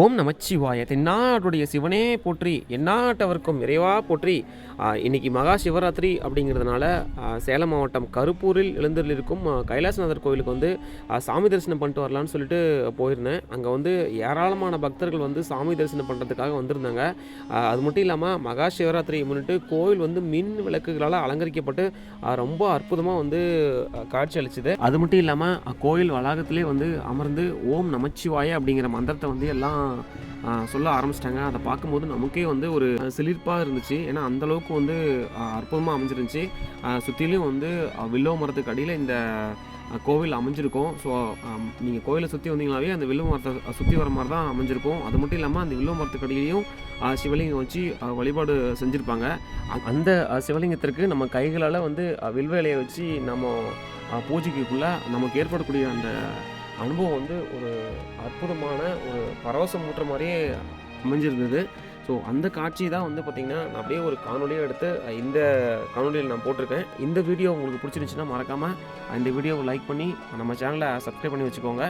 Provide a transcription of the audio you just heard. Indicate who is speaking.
Speaker 1: ஓம் நமச்சிவாய. தென்னாடுடைய சிவனே போற்றி எந்நாட்டவர்க்கும் இறைவா போற்றி. இன்னைக்கு மகா சிவராத்திரி அப்படிங்கிறதுனால சேலம் மாவட்டம் கருப்பூரில் எழுந்தரில் இருக்கும் கைலாசநாதர் கோவிலுக்கு வந்து சாமி தரிசனம் பண்ணிட்டு வரலான்னு சொல்லிட்டு போயிருந்தேன். அங்கே வந்து ஏராளமான பக்தர்கள் வந்து சாமி தரிசனம் பண்ணுறதுக்காக வந்திருந்தாங்க. அது மட்டும் இல்லாமல் மகா சிவராத்திரியை முன்னிட்டு கோவில் வந்து மின் விளக்குகளால் அலங்கரிக்கப்பட்டு ரொம்ப அற்புதமாக வந்து காட்சி அளிச்சுது. அது மட்டும் இல்லாமல் கோயில் வளாகத்திலே வந்து அமர்ந்து ஓம் நமச்சிவாய அப்படிங்கிற மந்திரத்தை வந்து எல்லாம் சொல்ல ஆரம்பிச்சிட்டாங்க. அதை பார்க்கும்போது நமக்கே வந்து ஒரு சிலிர்ப்பாக இருந்துச்சு. ஏன்னா அந்தளவுக்கு வந்து அற்புதமாக அமைஞ்சிருந்துச்சு. சுற்றிலையும் வந்து வில்லோ மரத்துக்கு அடியில் இந்த கோவில் அமைஞ்சிருக்கும். ஸோ நீங்கள் கோயிலை சுற்றி வந்தீங்களாவே அந்த வில்லோ மரத்தை சுற்றி வர மாதிரி தான் அமைஞ்சிருக்கும். அது மட்டும் இல்லாமல் அந்த வில்லோ மரத்துக்கு அடியிலையும் சிவலிங்கம் வச்சு வழிபாடு செஞ்சுருப்பாங்க. அந்த சிவலிங்கத்திற்கு நம்ம கைகளால் வந்து வில்வேலையை வச்சு நம்ம பூஜைக்குள்ளே நமக்கு ஏற்படக்கூடிய அந்த அனுபவம் வந்து ஒரு அற்புதமான ஒரு பரவசம் ஊட்டுற மாதிரியே அமைஞ்சிருந்தது. ஸோ அந்த காட்சி தான் வந்து பார்த்திங்கன்னா நான் அப்படியே ஒரு காணொலியாக எடுத்து இந்த காணொலியில் நான் போட்டிருக்கேன். இந்த வீடியோ உங்களுக்கு பிடிச்சிருந்துச்சுன்னா மறக்காமல் இந்த வீடியோவை லைக் பண்ணி நம்ம சேனலை சப்ஸ்கிரைப் பண்ணி வச்சுக்கோங்க.